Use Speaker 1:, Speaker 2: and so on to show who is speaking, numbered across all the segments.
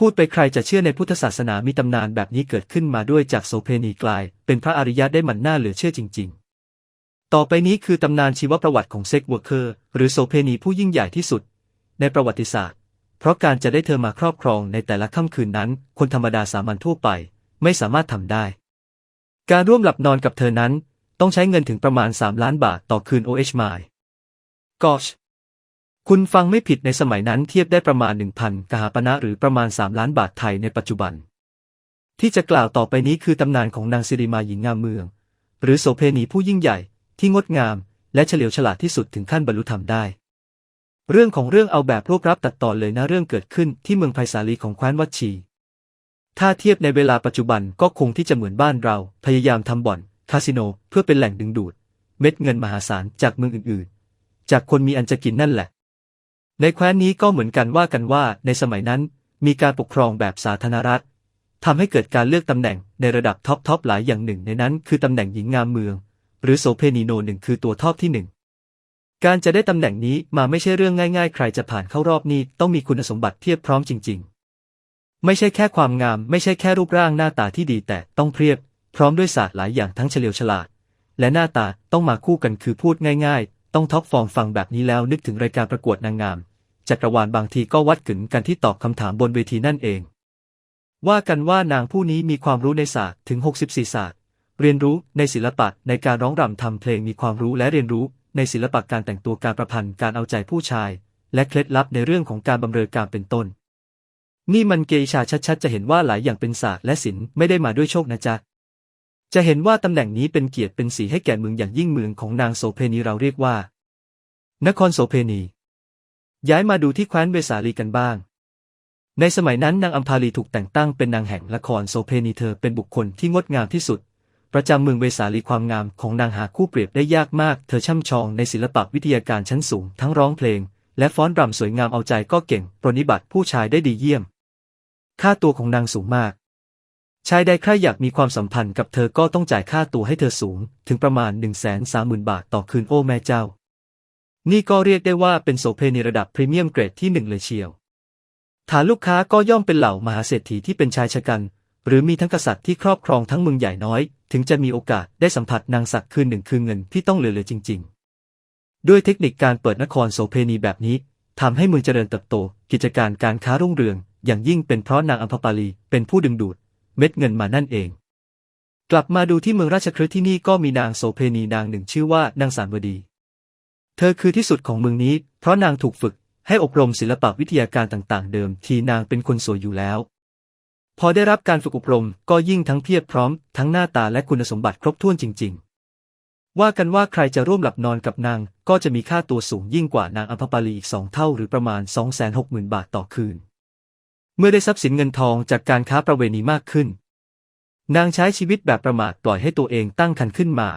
Speaker 1: พูดไปใครจะเชื่อในพุทธศาสนามีตำนานแบบนี้เกิดขึ้นมาด้วยจากโสเพณีกลาย เป็นพระอริยะได้หมันหน้าเหลือเชื่อจริง ๆ ต่อไปนี้คือตำนานชีวประวัติของเซ็กวอร์เคอร์ หรือโสเพณีผู้ยิ่งใหญ่ที่สุด ในประวัติศาสตร์ เพราะการจะได้เธอมาครอบครองในแต่ละค่ำคืนนั้น คนธรรมดาสามัญทั่วไป ไม่สามารถทำได้ การร่วมหลับนอนกับเธอนั้น ต้องใช้เงินถึงประมาณ 3 ล้านบาทต่อคืน OH ไมล์กอช คุณฟังไม่ผิดในสมัยนั้นเทียบได้ประมาณ 1,000 กหาปณะหรือประมาณ 3 ล้านบาทไทยในปัจจุบัน ที่จะกล่าวต่อไปนี้คือตำนานของนางสิริมาหญิงงามเมือง หรือโสเพณีผู้ยิ่งใหญ่ที่งดงาม และเฉลียวฉลาดที่สุดถึงขั้นบรรลุธรรมได้ เรื่องของเรื่องเอาแบบรวบรับตัดต่อเลยนะเรื่องเกิดขึ้นที่เมืองไผ่สาลีของแคว้นวัดชี ถ้าเทียบในเวลาปัจจุบันก็คงที่จะเหมือนบ้านเรา พยายามทำบ่อน คาสิโน เพื่อเป็นแหล่งดึงดูด เม็ดเงินมหาศาลจากเมืองอื่นๆ จากคนมีอันจะกินนั่นแหละ ในแคว้นนี้ก็เหมือนกันว่ากันว่าในสมัยนั้น มีการปกครองแบบสาธารณรัฐทำให้เกิดการเลือกตำแหน่งในระดับท็อปทอปหลายอย่างหนึ่งในนั้นคือตำแหน่งหญิงงามเมือง หรือโสเพณีโนหนึ่งคือตัวท็อปที่หนึ่งการจะได้ตำแหน่งนี้มาไม่ใช่เรื่องง่าย ๆ ใครจะผ่านเข้ารอบนี้ต้องมีคุณสมบัติเพียบพร้อมจริง ๆ ไม่ใช่แค่ความงาม ไม่ใช่แค่รูปร่างหน้าตาที่ดีแต่ต้องเพียบ พร้อมด้วยศาสตร์หลายอย่างทั้งเฉลียวฉลาด และหน้าตาต้องมาคู่กันคือพูดง่าย ๆ ต้องท็อปฟอร์มฟังแบบนี้แล้วนึกถึงรายการประกวดนางงาม จักรวาลบางทีก็วัดกึ่นกันที่ตอบคำถามบนเวทีนั่นเอง ว่ากันว่านางผู้นี้มีความรู้ในศาสตร์ถึง 64 ศาสตร์ เรียนรู้ในศิลปะในการร้องรำทำเพลงมีความรู้และเรียนรู้ในศิลปะการแต่งตัวการประพันธ์การเอาใจผู้ชาย และเคล็ดลับในเรื่องของการบำเรอการเป็นต้น นี่มันเกอิชาชัดๆ จะเห็นว่าหลายอย่างเป็นศาสตร์และศิลป์ไม่ได้มาด้วยโชคนะจ๊ะ จะเห็นว่าตำแหน่งนี้เป็นเกียรติเป็นสีให้แก่เมืองอย่างยิ่งเมืองของนางโสเพณีเราเรียกว่า นครโสเพณี ย้ายมาดูที่แคว้นเวสาลีกันบ้าง ในสมัยนั้นนางอัมพาลีถูกแต่งตั้งเป็นนางแห่งละครโสเพณีเธอเป็นบุคคลที่งดงามที่สุด ประจำเมืองเวสาลีความงามของนางหาคู่เปรียบได้ยากมาก เธอช่ำชองในศิลปะวิทยาการชั้นสูง ทั้งร้องเพลง และฟ้อนรำสวยงามเอาใจก็เก่งปรนนิบัติผู้ชายได้ดีเยี่ยม ค่าตัวของนางสูงมาก ชายใดใครอยากมีความสัมพันธ์กับเธอก็ต้องจ่ายค่าตัวให้เธอสูง ถึงประมาณ1นึ่งแสนสามหมื่นบาทต่อคืนโอ้แม่เจ้า นี่ก็เรียกได้ว่าเป็นโสเพณีระดับพรีเมียมเกรดที่หนึ่งเลยเชียว ฐานลูกค้าก็ย่อมเป็นเหล่ามหาเศรษฐีที่เป็นชายชะกัน หรือมีทั้งกษัตริย์ที่ครอบครองทั้งเมืองใหญ่น้อย ถึงจะมีโอกาสได้สัมผัสนางสักคืนหนึ่งคือเงินที่ต้องเหลือๆจริง ๆ ด้วยเทคนิคการเปิดนครโสเพณีแบบนี้ทำให้เมืองเจริญเติบโต กิจการการค้ารุ่งเรือง อย่างยิ่งเป็นเพราะนางอัมพปาลีเป็นผู้ดึงดูด เม็ดเงินมานั่นเอง กลับมาดูที่เมืองราชคฤห์ที่นี่ก็มีนางโสเพณีนางหนึ่งชื่อว่านางสารวดี เธอคือที่สุดของเมืองนี้ เพราะนางถูกฝึกให้อบรมศิลปะวิทยาการต่างๆ เดิมทีนางเป็นคนสวยอยู่แล้ว พอได้รับการฝึกอบรมก็ยิ่งทั้งเพียบพร้อม ทั้งหน้าตาและคุณสมบัติครบถ้วนจริง ๆ ว่ากันว่าใครจะร่วมหลับนอนกับนางก็จะมีค่าตัวสูงยิ่งกว่านางอัมพปาลีอีกสองเท่าหรือประมาณ 260,000 บาทต่อคืน เมื่อได้ทรัพย์สินเงินทองจากการค้าประเวณีมากขึ้น นางใช้ชีวิตแบบประมาทปล่อยให้ตัวเองตั้งคันขึ้นมา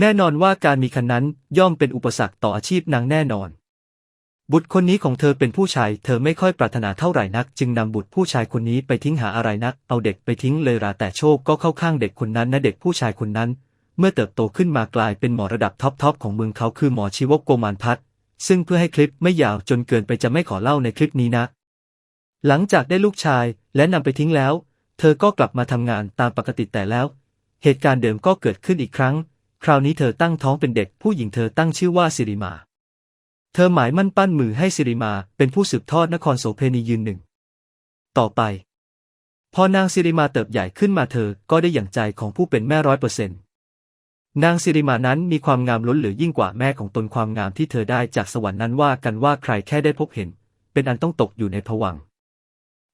Speaker 1: แน่นอนว่าการมีคันนั้นย่อมเป็นอุปสรรคต่ออาชีพนางแน่นอน บุตรคนนี้ของเธอเป็นผู้ชาย เธอไม่ค่อยปรารถนาเท่าไหร่นัก จึงนำบุตรผู้ชายคนนี้ไปทิ้งหาอะไรนัก เอาเด็กไปทิ้งเลยราแต่โชคก็เข้าข้างเด็กคนนั้นนะเด็กผู้ชายคนนั้น เมื่อเติบโตขึ้นมากลายเป็นหมอระดับท็อปทอปของเมืองเขาคือหมอชีวกโกมานพัฒซึ่งเพื่อให้คลิปไม่ยาวจนเกินไปจะไม่ขอเล่าในคลิปนี้นะ หลังจากได้ลูกชายและนำไปทิ้งแล้ว เธอก็กลับมาทำงานตามปกติแต่แล้ว เหตุการณ์เดิมก็เกิดขึ้นอีกครั้ง คราวนี้เธอตั้งท้องเป็นเด็กผู้หญิงเธอตั้งชื่อว่าสิริมา เธอหมายมั่นปั้นมือให้สิริมาเป็นผู้สืบทอดนครโสเพณียืนหนึ่ง ต่อไป พอนางสิริมาเติบใหญ่ขึ้นมาเธอก็ได้อย่างใจของผู้เป็นแม่ร้อยเปอร์เซ็นต์นางสิริมานั้นมีความงามล้นเหลือยิ่งกว่าแม่ของตนความงามที่เธอได้จากสวรรค์นั้นว่ากันว่าใครแค่ได้พบเห็น เป็นอันต้องตกอยู่ในผวัง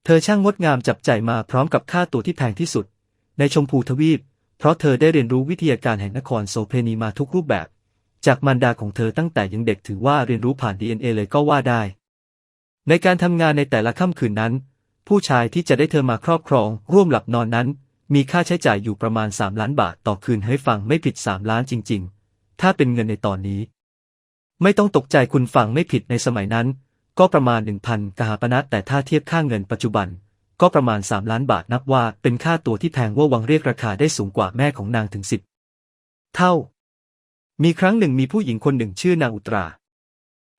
Speaker 1: เธอช่างงดงามจับใจมาพร้อมกับค่าตัวที่แพงที่สุด ในชมพูทวีป เพราะเธอได้เรียนรู้วิทยาการแห่งนครโสเพณีมาทุกรูปแบบ จากมารดาของเธอตั้งแต่ยังเด็กถือว่าเรียนรู้ผ่าน DNA เลยก็ว่าได้ ในการทำงานในแต่ละค่ำคืนนั้น ผู้ชายที่จะได้เธอมาครอบครอง ร่วมหลับนอนนั้น มีค่าใช้จ่ายอยู่ประมาณ 3 ล้านบาทต่อคืนให้ฟังไม่ผิด 3 ล้านจริง ๆ ถ้าเป็นเงินในตอนนี้ ไม่ต้องตกใจคุณฟังไม่ผิดในสมัยนั้น ก็ประมาณ 1,000 กหาปณะแต่ถ้าเทียบค่าเงินปัจจุบัน ก็ประมาณ 3 ล้านบาทนับว่าเป็นค่าตัวที่แพงว่าวังเรียกราคาได้สูงกว่าแม่ของนางถึงสิบเท่า มีครั้งหนึ่งมีผู้หญิงคนหนึ่งชื่อนางอุตรา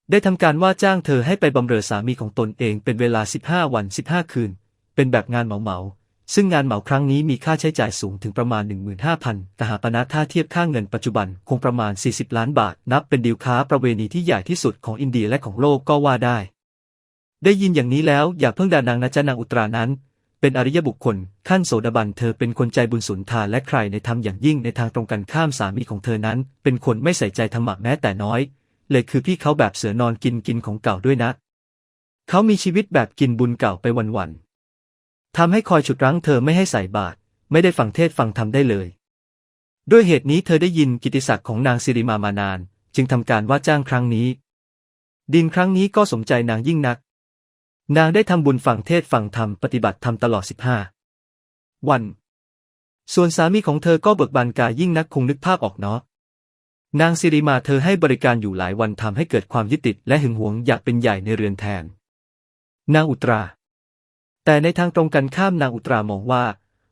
Speaker 1: ได้ทำการว่าจ้างเธอให้ไปบำเรอสามีของตนเองเป็นเวลา 15 วัน 15 คืน เป็นแบบงานเหมาๆ ซึ่งงานเหมาครั้งนี้มีค่าใช้จ่ายสูงถึงประมาณ 15,000แต่หาปณะถ้าเทียบค่าเงินปัจจุบันคงประมาณ 40 ล้านบาท นับเป็นดีลค้าประเวณีที่ใหญ่ที่สุดของอินเดียและของโลกก็ว่าได้ ได้ยินอย่างนี้แล้วอย่าเพิ่งด่านางนะจ๊ะนางอุตรานั้น เป็นอริยบุคคล ขั้นโสดาบันเธอเป็นคนใจบุญสุนทานและใครในธรรมอย่างยิ่งในทางตรงกันข้ามสามีของเธอนั้น เป็นคนไม่ใส่ใจธรรมะแม้แต่น้อย เลยคือพี่เขาแบบเสือนอนกินกินของเก่าด้วยนะ เขามีชีวิตแบบกินบุญเก่าไปวันๆ ทำให้คอยฉุดรั้งเธอไม่ให้ใส่บาตรไม่ได้ฟังเทศฟังธรรมได้เลย ด้วยเหตุนี้เธอได้ยินกิติศักดิ์ของนางสิริมามานาน จึงทำการว่าจ้างครั้งนี้ ดินครั้งนี้ก็สมใจนางยิ่งนัก นางได้ทำบุญฟังเทศฟังธรรมปฏิบัติธรรมตลอดสิบห้าวัน ส่วนสามีของเธอก็เบิกบานกายยิ่งนักคงนึกภาพออกเนาะนางสิริมาเธอให้บริการอยู่หลายวันทำให้เกิดความยึดติดและหึงหวงอยากเป็นใหญ่ในเรือนแทน นางอุตรา แต่ในทางตรงกันข้ามนางอุตรามองว่า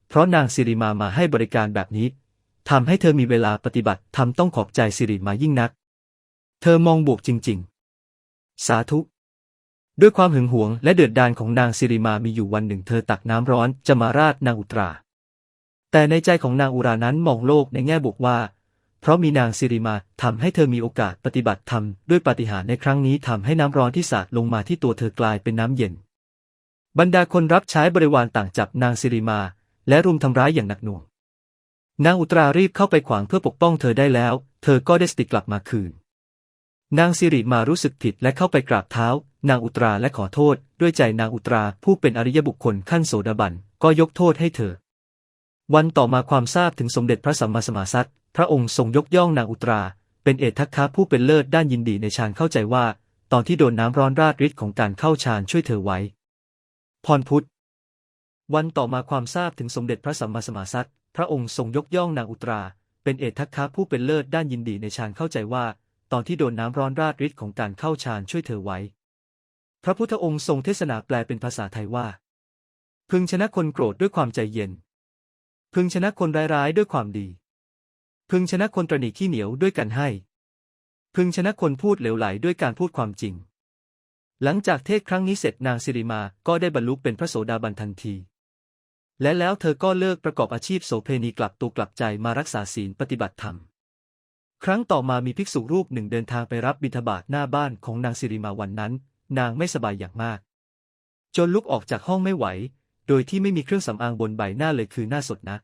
Speaker 1: เพราะนางสิริมามาให้บริการแบบนี้ทำให้เธอมีเวลาปฏิบัติทำต้องขอบใจสิริมายิ่งนัก เธอมองบวกจริง ๆ สาธุ ด้วยความหึงหวงและเดือดดาลของนางสิริมามีอยู่วันหนึ่งเธอตักน้ำร้อนจะมาราดนางอุตรา แต่ในใจของนางอุรานั้นมองโลกในแง่บวกว่า เพราะมีนางสิริมาทำให้เธอมีโอกาสปฏิบัติธรรมด้วยปาฏิหาริย์ในครั้งนี้ทำให้น้ำร้อนที่สาดลงมาที่ตัวเธอกลายเป็นน้ำเย็น บรรดาคนรับใช้บริวารต่างจับนางสิริมา และรุมทำร้ายอย่างหนักหน่วง นางอุตรารีบเข้าไปขวางเพื่อปกป้องเธอได้แล้ว เธอก็ได้สติกลับมาคืน นางสิริมารู้สึกผิดและเข้าไปกราบเท้า นางอุตราและขอโทษ ด้วยใจนางอุตราผู้เป็นอริยบุคคลขั้นโสดาบันก็ยกโทษให้เธอ วันต่อมาความทราบถึงสมเด็จพระสัมมาสัมมาสัตว์พระองค์ทรงยกย่องนางอุตรา เป็นเอตทัคคะผู้เป็นเลิศด้านยินดีในฌานเข้าใจว่า ตอนที่โดนน้ำร้อนราดฤทธิ์ของการเข้าฌานช่วยเธอไว้ พรพุทธ วันต่อมาความทราบถึงสมเด็จพระสัมมาสัมมาสัตว์พระองค์ทรงยกย่องนางอุตรา เป็นเอตทัคคะผู้เป็นเลิศด้านยินดีในฌานเข้าใจว่า ตอนที่โดนน้ำร้อนราดฤทธิ์ของการเข้าฌานช่วยเธอไว้ พระพุทธองค์ทรงเทศนาแปลเป็นภาษาไทยว่า พึงชนะคนโกรธด้วยความใจเย็น พึงชนะคนร้ายๆด้วยความดี พึงชนะคนตรณีขี้เหนียวด้วยการให้ พึงชนะคนพูดเหลวไหลด้วยการพูดความจริง หลังจากเทศครั้งนี้เสร็จนางสิริมาก็ได้บรรลุเป็นพระโสดาบันทันที และแล้วเธอก็เลิกประกอบอาชีพโสเพณีกลับตัวกลับใจมารักษาศีลปฏิบัติธรรม ครั้งต่อมามีภิกษุรูปหนึ่งเดินทางไปรับบิณฑบาตหน้าบ้านของนางสิริมาวันนั้น นางไม่สบายอย่างมาก จนลุกออกจากห้องไม่ไหว โดยที่ไม่มีเครื่องสำอางบนใบหน้าเลยคือหน้าสดนะ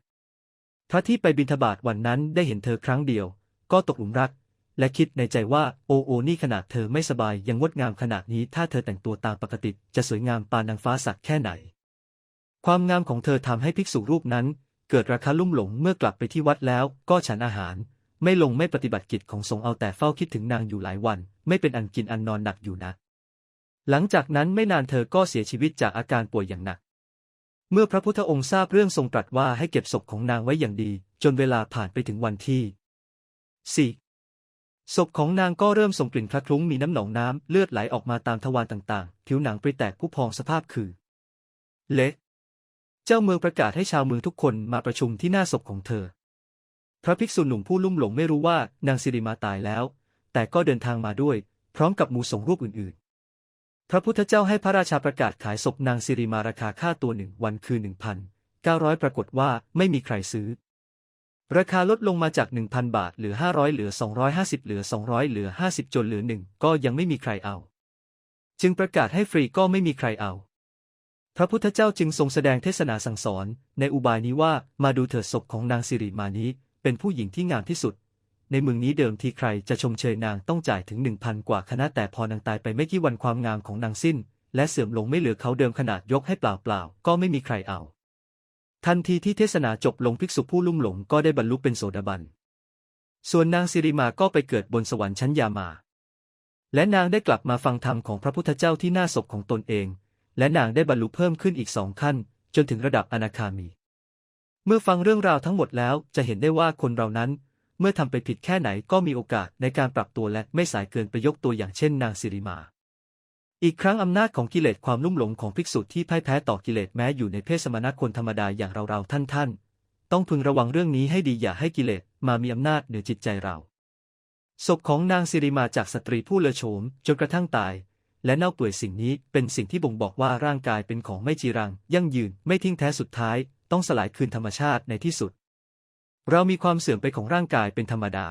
Speaker 1: พระที่ไปบิณฑบาตวันนั้นได้เห็นเธอครั้งเดียว ก็ตกหลุมรัก และคิดในใจว่าโอโอนี่ขนาดเธอไม่สบายยังงดงามขนาดนี้ถ้าเธอแต่งตัวตามปกติจะสวยงามปานนางฟ้าสักแค่ไหน ความงามของเธอทำให้ภิกษุรูปนั้น เกิดราคาลุ่มหลงเมื่อกลับไปที่วัดแล้วก็ฉันอาหาร ไม่ลงไม่ปฏิบัติกิจของสงเอาแต่เฝ้าคิดถึงนางอยู่หลายวัน ไม่เป็นอันกินอันนอนหนักอยู่นะ หลังจากนั้นไม่นานเธอก็เสียชีวิตจากอาการป่วยอย่างหนัก เมื่อพระพุทธองค์ทราบเรื่องทรงตรัสว่าให้เก็บศพของนางไว้อย่างดี จนเวลาผ่านไปถึงวันที่สี่ ศพของนางก็เริ่มส่งกลิ่นคละคลุ้งมีน้ำหนองน้ำเลือดไหลออกมาตามทวารต่างๆ ผิวหนังปริแตกผู้พองสภาพคือ เละเจ้าเมืองประกาศให้ชาวเมืองทุกคนมาประชุมที่หน้าศพของเธอ พระภิกษุหนุ่มผู้ลุ่มหลงไม่รู้ว่านางสิริมาตายแล้ว แต่ก็เดินทางมาด้วย พร้อมกับมู่สงรูปอื่นๆ พระพุทธเจ้าให้พระราชาประกาศขายศพนางสิริมาราคาค่าตัวหนึ่งวันคือหนึ่งพันเก้าร้อยปรากฏว่าไม่มีใครซื้อ ราคาลดลงมาจาก 1,000 บาท เหลือ 500 เหลือ 250 เหลือ 200 เหลือ 50 จนเหลือหนึ่งก็ยังไม่มีใครเอา จึงประกาศให้ฟรีก็ไม่มีใครเอา พระพุทธเจ้าจึงทรงแสดงเทศนาสั่งสอน ในอุบายนี้ว่ามาดูเถิดศพของนางสิริมานี้ เป็นผู้หญิงที่งามที่สุด ในเมืองนี้เดิมทีใครจะชมเชยนางต้องจ่ายถึง 1,000 กว่าคณะแต่พอนางตายไปไม่กี่วันความงามของนางสิ้น และเสื่อมลงไม่เหลือเขาเดิมขนาดยกให้เปล่าๆก็ไม่มีใครเอา ทันทีที่เทศนาจบลงภิกษุผู้ลุ่มหลงก็ได้บรรลุเป็นโสดาบัน ส่วนนางสิริมาก็ไปเกิดบนสวรรค์ชั้นยามา และนางได้กลับมาฟังธรรมของพระพุทธเจ้าที่หน้าศพของตนเอง และนางได้บรรลุเพิ่มขึ้นอีกสองขั้น จนถึงระดับอนาคามี เมื่อฟังเรื่องราวทั้งหมดแล้วจะเห็นได้ว่าคนเรานั้น เมื่อทำไปผิดแค่ไหนก็มีโอกาสในการปรับตัวและไม่สายเกินไปยกตัวอย่างเช่น นางสิริมา อีกครั้งอำนาจของกิเลสความลุ่มหลงของภิกษุที่พ่ายแพ้ต่อกิเลสแม้อยู่ในเพศสมณะคนธรรมดาอย่างเราๆท่านๆ ต้องพึงระวังเรื่องนี้ให้ดีอย่าให้กิเลสมามีอำนาจเหนือจิตใจเรา ศพของนางสิริมาจากสตรีผู้เลอโฉมจนกระทั่งตาย และเน่าเปื่อยสิ่งนี้เป็นสิ่งที่บ่งบอกว่าร่างกายเป็นของไม่จีรัง ยั่งยืนไม่ทิ้งแท้สุดท้าย ต้องสลายคืนธรรมชาติในที่สุด เรามีความเสื่อมไปของร่างกายเป็นธรรมดา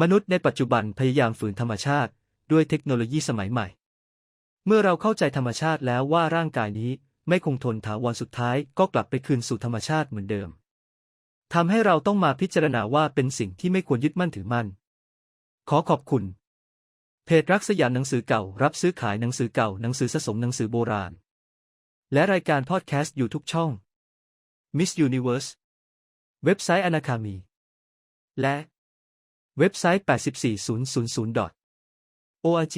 Speaker 1: มนุษย์ในปัจจุบันพยายามฝืนธรรมชาติ ด้วยเทคโนโลยีสมัยใหม่ เมื่อเราเข้าใจธรรมชาติแล้วว่าร่างกายนี้ไม่คงทนถาวรสุดท้ายก็กลับไปคืนสู่ธรรมชาติเหมือนเดิมทำให้เราต้องมาพิจารณาว่าเป็นสิ่งที่ไม่ควรยึดมั่นถือมั่น ขอขอบคุณ เพจรักสยามหนังสือเก่า รับซื้อขายหนังสือเก่าหนังสือสะสมหนังสือโบราณ และรายการพอดแคสต์อยู่ทุกช่อง Miss Universe เว็บไซต์อนาคามี และ เว็บไซต์ 84000 org